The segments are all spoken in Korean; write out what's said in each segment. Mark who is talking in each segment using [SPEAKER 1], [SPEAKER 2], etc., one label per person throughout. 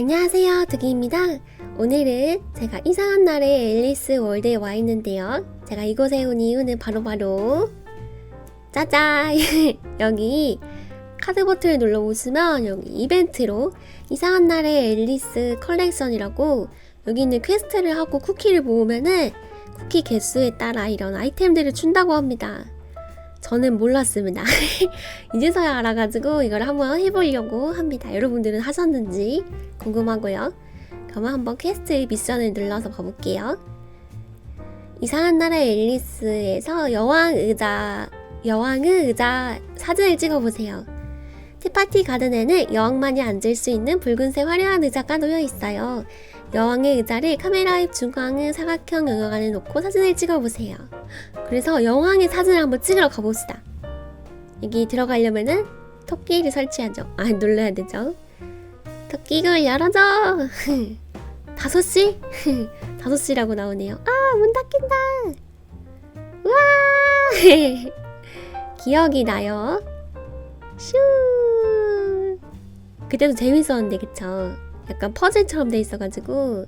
[SPEAKER 1] 안녕하세요, 두기입니다. 오늘은 제가 이상한 날에 앨리스 월드에 와 있는데요. 제가 이곳에 온 이유는 바로바로 짜잔! 여기 카드 버튼을 눌러 보시면 여기 이벤트로 이상한 날의 앨리스 컬렉션이라고 여기 있는 퀘스트를 하고 쿠키를 모으면은 쿠키 개수에 따라 이런 아이템들을 준다고 합니다. 저는 몰랐습니다. 이제서야 알아가지고 이걸 한번 해보려고 합니다. 여러분들은 하셨는지 궁금하고요. 그러면 한번 퀘스트 미션을 눌러서 가볼게요. 이상한 나라의 앨리스에서 여왕 의자, 여왕의 의자 사진을 찍어보세요. 티파티 가든에는 여왕만이 앉을 수 있는 붉은색 화려한 의자가 놓여 있어요. 여왕의 의자를 카메라 입 중앙의 사각형 영역 안에 놓고 사진을 찍어보세요. 그래서 여왕의 사진을 한번 찍으러 가봅시다. 여기 들어가려면은 토끼를 설치하죠. 아, 눌러야 되죠. 토끼 이걸 열어줘! 다섯 시? 다섯 시라고 나오네요. 아, 문 닫힌다! 우와! 기억이 나요. 슈! 그때도 재밌었는데, 그쵸? 약간 퍼즐처럼 돼 있어가지고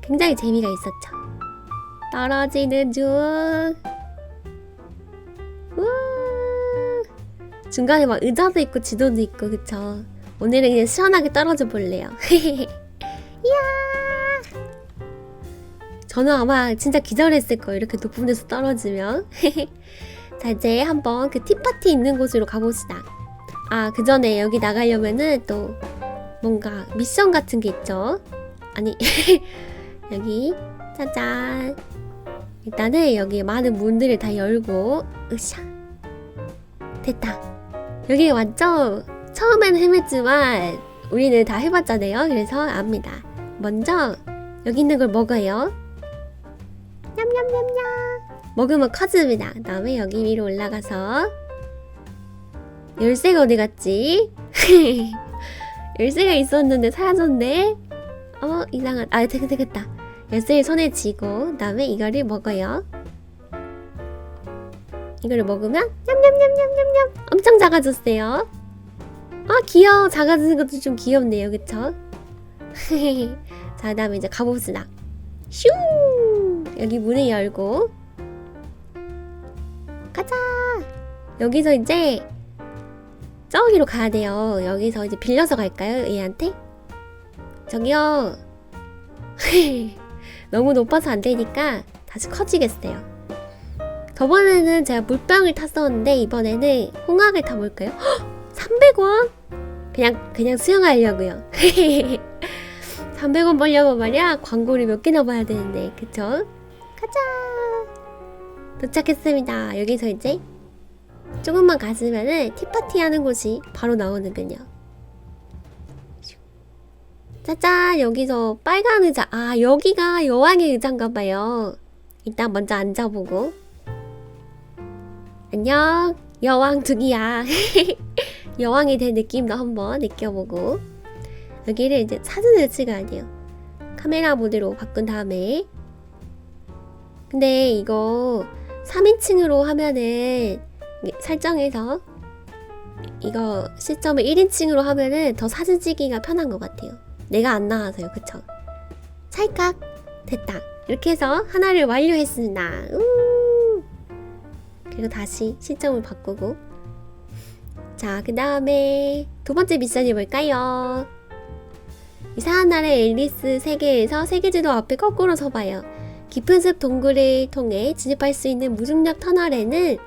[SPEAKER 1] 굉장히 재미가 있었죠. 떨어지는 중. 우와. 중간에 막 의자도 있고 지도도 있고 그쵸. 오늘은 그냥 시원하게 떨어져 볼래요. 이야. 저는 아마 진짜 기절했을 거예요. 이렇게 높은 데서 떨어지면. 자 이제 한번 그 티파티 있는 곳으로 가봅시다. 아 그 전에 여기 나가려면은 또 뭔가 미션 같은 게 있죠. 아니 여기 짜잔. 일단은 여기 많은 문들을 다 열고 으쌰 됐다. 여기 왔죠? 처음에는 헤맸지만 우리는 다 해봤잖아요. 그래서 압니다. 먼저 여기 있는 걸 먹어요. 냠냠냠냠. 먹으면 커집니다. 그 다음에 여기 위로 올라가서 열쇠가 어디 갔지? 열쇠가 있었는데 사라졌네. 어 이상한. 아 되겠다 되겠다. 열쇠를 손에 쥐고 그다음에 이거를 먹어요. 이거를 먹으면 냠냠냠냠냠냠 엄청 작아졌어요. 아 귀여워 작아지는 것도 좀 귀엽네요 그쵸? 자 그다음에 이제 가봅시다. 슝 여기 문을 열고 가자. 여기서 이제 저기로 가야 돼요. 여기서 이제 빌려서 갈까요? 얘한테? 저기요. 너무 높아서 안 되니까 다시 커지겠어요. 저번에는 제가 물병을 탔었는데 이번에는 홍학을 타볼까요? 300원? 그냥 그냥 수영하려고요. 300원 벌려고 말이야 광고를 몇 개나 봐야 되는데 그쵸? 가자. 도착했습니다. 여기서 이제 조금만 가시면은 티파티 하는 곳이 바로 나오는군요. 짜잔 여기서 빨간 의자 아 여기가 여왕의 의자인가 봐요. 일단 먼저 앉아보고 안녕 여왕 두기야 여왕이 된 느낌도 한번 느껴보고 여기를 이제 사진을 찍어야 돼요. 카메라 모드로 바꾼 다음에 근데 이거 3인칭으로 하면은 설정해서 이거 시점을 1인칭으로 하면은 더 사진 찍기가 편한 것 같아요. 내가 안 나와서요, 그쵸? 찰칵 됐다. 이렇게 해서 하나를 완료했습니다. 우! 그리고 다시 시점을 바꾸고 자, 그 다음에 두 번째 미션이 뭘까요? 이상한 나라의 앨리스 세계에서 세계지도 앞에 거꾸로 서봐요. 깊은 숲 동굴을 통해 진입할 수 있는 무중력 터널에는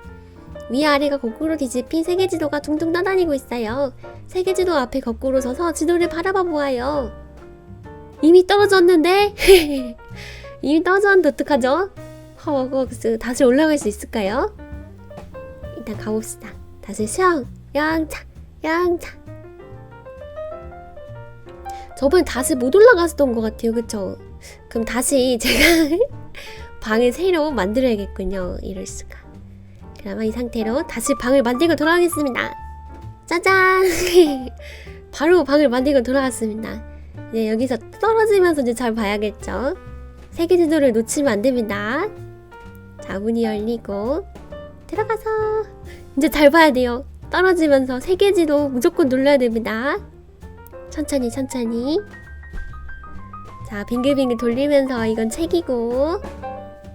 [SPEAKER 1] 위아래가 거꾸로 뒤집힌 세계지도가 둥둥 떠다니고 있어요. 세계지도 앞에 거꾸로 서서 지도를 바라봐 보아요. 이미 떨어졌는데? 이미 떨어졌는데 어떡하죠? 허거스 다시 올라갈 수 있을까요? 일단 가봅시다. 다시 수영, 양차, 양차. 저번에 다시 못 올라갔었던 것 같아요. 그쵸? 그럼 다시 제가 방을 새로 만들어야겠군요. 이럴 수가. 그러면 이 상태로 다시 방을 만들고 돌아가겠습니다. 짜잔! 바로 방을 만들고 돌아갔습니다. 네, 여기서 떨어지면서 이제 잘 봐야겠죠. 세계 지도를 놓치면 안 됩니다. 자, 문이 열리고 들어가서 이제 잘 봐야 돼요. 떨어지면서 세계 지도 무조건 눌러야 됩니다. 천천히 천천히 자, 빙글빙글 돌리면서 이건 책이고,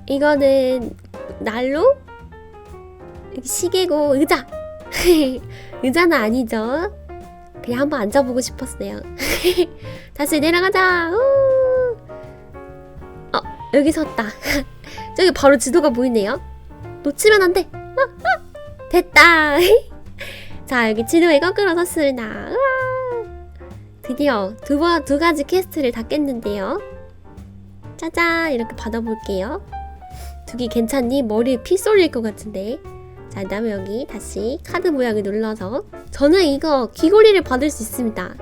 [SPEAKER 1] 이거는 난로? 여기 시계고, 의자! 의자는 아니죠. 그냥 한번 앉아보고 싶었어요. 다시 내려가자! 우! 어, 여기 섰다. 저기 바로 지도가 보이네요. 놓치면 안 돼! 아, 아! 됐다! 자, 여기 지도에 거꾸로 섰습니다. 우와! 드디어 두, 번, 두 가지 퀘스트를 다 깼는데요. 짜잔! 이렇게 받아볼게요. 두개 괜찮니? 머리에 피 쏠릴 것 같은데. 자, 그 다음에 여기 다시 카드 모양을 눌러서 저는 이거 귀걸이를 받을 수 있습니다.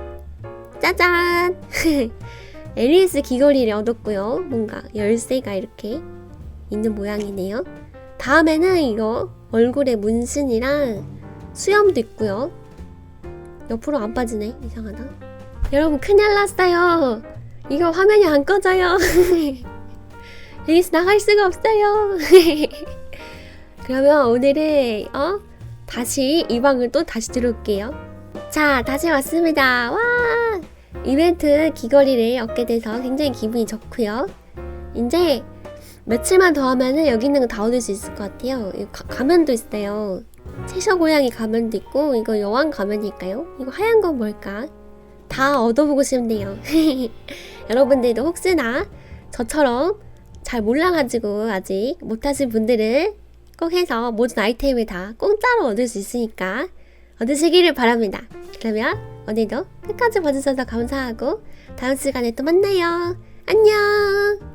[SPEAKER 1] 짜잔! 앨리스 귀걸이를 얻었고요. 뭔가 열쇠가 이렇게 있는 모양이네요. 다음에는 이거 얼굴에 문신이랑 수염도 있고요. 옆으로 안 빠지네. 이상하다. 여러분 큰일 났어요. 이거 화면이 안 꺼져요. 여기서 나갈 수가 없어요. 그러면 오늘은 어 다시 이 방을 또 다시 들어올게요. 자 다시 왔습니다. 와 이벤트 귀걸이를 얻게 돼서 굉장히 기분이 좋고요. 이제 며칠만 더 하면은 여기 있는 거 다 얻을 수 있을 것 같아요. 이 가, 가면도 있어요. 채셔 고양이 가면도 있고 이거 여왕 가면일까요? 이거 하얀 건 뭘까? 다 얻어보고 싶네요. 여러분들도 혹시나 저처럼 잘 몰라가지고 아직 못하신 분들은 꼭 해서 모든 아이템을 다 공짜로 얻을 수 있으니까 얻으시기를 바랍니다. 그러면 오늘도 끝까지 봐주셔서 감사하고 다음 시간에 또 만나요. 안녕!